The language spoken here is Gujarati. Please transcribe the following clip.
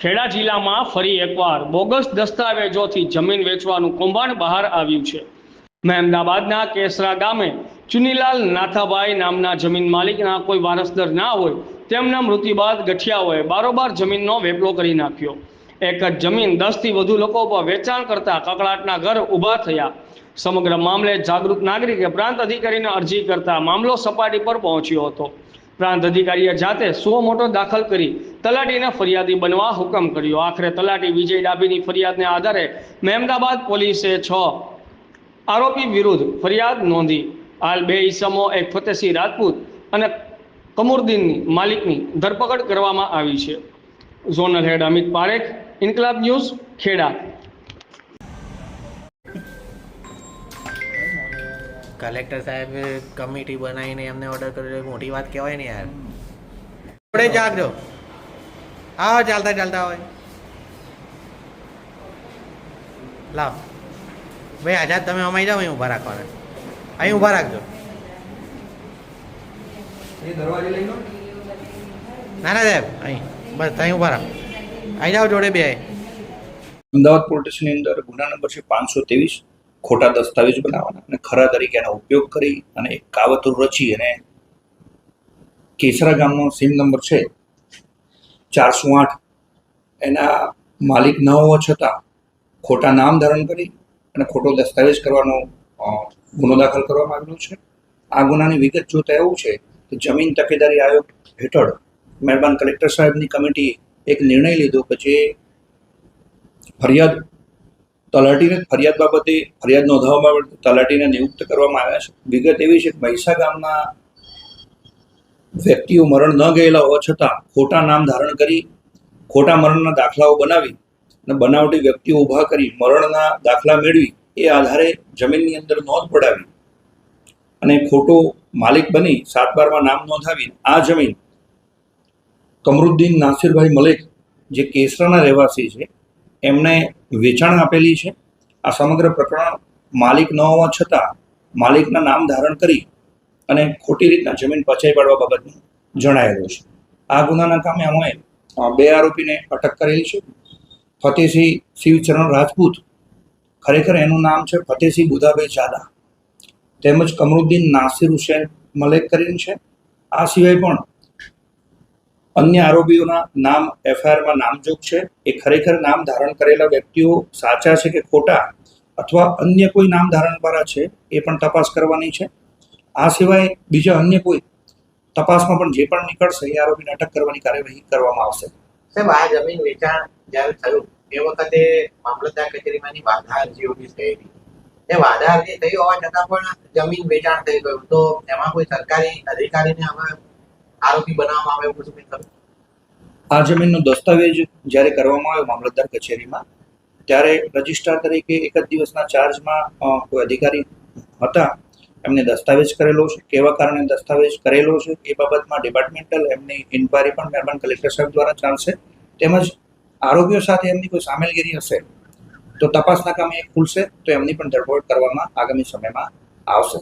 ખેડા જિલ્લામાં ફરી એકવાર બોગસ દસ્તાવેજોથી જમીન વેચવાનું કૌભાંડ બહાર આવ્યું છે. મહેમદાબાદના કેસરા ગામે ચુનીલાલ નાથાભાઈ નામના જમીન માલિકના કોઈ વારસદાર ના હોય તેમના મૃત્યુ બાદ ગઠિયાઓએ બારોબાર જમીનનો વેપલો કરી નાખ્યો. એક જ જમીન દસથી વધુ લોકો પર વેચાણ કરતા કકળાટના ઘર ઊભા થયા. સમગ્ર મામલે જાગૃત નાગરિકે પ્રાંત અધિકારીને અરજી કરતા મામલો સપાટી પર પહોંચ્યો હતો. પ્રાંત અધિકારીએ જાતે સો મોટો દાખલ કરી તલાટીને ફરિયાદી બનવા હુકમ કર્યો. આખરે તલાટી વિજય ડાભીની ફરિયાદને આધારે મહેમદાબાદ પોલીસે છ આરોપી વિરુદ્ધ ફરિયાદ નોંધી. હાલ બે ઈસમો, એક ફતેસિંહ રાજપૂત અને કમુરદીનની માલિકની ધરપકડ કરવામાં આવી છે. Zonal head Amit Parekh, Inquilab news Kheda. Collector સાહેબ કમિટી બનાવીને એમને ઓર્ડર કર્યો મોટી વાત કહેવાય ને યાર. આપણે જાગજો. આવો ચાલતા ચાલતા હોય. લાવ. ભાઈ આઝાદ તમે અમાઈ જાઓ અહીં ઊભા રાખવાના. અહીં ઊભા રાખજો. ના ના સાહેબ અહીં. બસ અહીં ઊભા રાખો અહીં જાઓ જોડે બે અમદાવાદ પોલીસ સ્ટેશનની અંદર ગુના નંબર છે પાંચસો ત્રેવીસ. ખોટા દસ્તાવેજ બનાવવાના અને ખરા તરીકે એનો ઉપયોગ કરી અને એક કાવતરું રચી અને કેસરા ગામનો સીમ નંબર છે ચારસો આઠ. એના માલિક ન હોવા છતાં ખોટા નામ ધારણ કરી અને ખોટો દસ્તાવેજ કરવાનો ગુનો દાખલ કરવામાં આવેલો છે. આ ગુનાની વિગત જોતા એવું છે કે જમીન તકેદારી આયોગ હેઠળ મહેરબાન કલેક્ટર સાહેબની કમિટી એક નિર્ણય લીધો કે જે ફરિયાદ તલાટીને ફરિયાદ બાબતે ફરિયાદ નોંધાવવા બાબતે તલાટીને નિયુક્ત કરવામાં આવ્યા છે. વિગત એવી છે કે મહીસા ગામના વ્યક્તિઓ મરણ ન ગયેલા હોવા છતાં ખોટા નામ ધારણ કરી, ખોટા મરણના દાખલાઓ બનાવી અને બનાવટી વ્યક્તિઓ ઊભા કરી મરણના દાખલા મેળવી એ આધારે જમીનની અંદર નોંધ પડાવી અને ખોટો માલિક બની સાત બારમાં નામ નોંધાવી આ જમીન કમરુદ્દીન નાસિરભાઈ મલેક, જે કેસરાના રહેવાસી છે એમને વેચાણ આપેલી છે. આ સમગ્ર પ્રકરણ માલિક ન હોવા છતાં માલિકના નામ ધારણ કરી અને ખોટી રીતના જમીન પચાવી પાડવા બાબતનું જણાયેલું છે. આ ગુનાના કામે અમે બે આરોપીને અટક કરેલી છે. ફતેહસિંહ શિવચરણ રાજપૂત, ખરેખર એનું નામ છે ફતેહસિંહ બુધાભાઈ જાદા. તેમજ કમરુદ્દીન નાસિર હુસેન મલેક કરીને છે. આ સિવાય પણ અન્ય આરોપીઓના નામ એફઆઈઆરમાં નામજોગ છે. એ ખરેખર નામ ધારણ કરેલા વ્યક્તિઓ સાચા છે કે ખોટા અથવા અન્ય કોઈ નામ ધારણવાળા છે એ પણ તપાસ કરવાની છે. આ સિવાય બીજા અન્ય કોઈ તપાસમાં પણ જે પણ નીકળશે એ આરોપીને અટક કરવાની કાર્યવાહી કરવામાં આવશે. સાહેબ, આ જમીન વેચાણ જ્યારે થયું, એ વખતે મામલતદાર કચેરીમાંની બાધા અરજી ઊભી થયેલી એ બાધા અરજી થઈ હોવા છતાં પણ જમીન વેચાણ થઈ ગયું. તો એમાં કોઈ સરકારી અધિકારીને હવે આરોપી બનાવવામાં આવે એવું બધું કંઈ? આ જમીનનો દસ્તાવેજ જ્યારે કરવામાં આવ્યો મામલતદાર કચેરીમાં, ત્યારે રજિસ્ટ્રાર તરીકે એક જ દિવસના ચાર્જમાં કોઈ અધિકારી હતા, એમને દસ્તાવેજ કરેલો છે. કેવા કારણે દસ્તાવેજ કરેલો છે એ બાબતમાં ડિપાર્ટમેન્ટલ એમની ઇન્કવાયરી પણ અર્બન કલેક્ટર સાહેબ દ્વારા ચાલશે. તેમજ આરોપીઓ સાથે એમની કોઈ સામેલગીરી હશે, તો તપાસના કામે એ ખુલશે, તો એમની પણ ધરપકડ કરવામાં આગામી સમયમાં આવશે.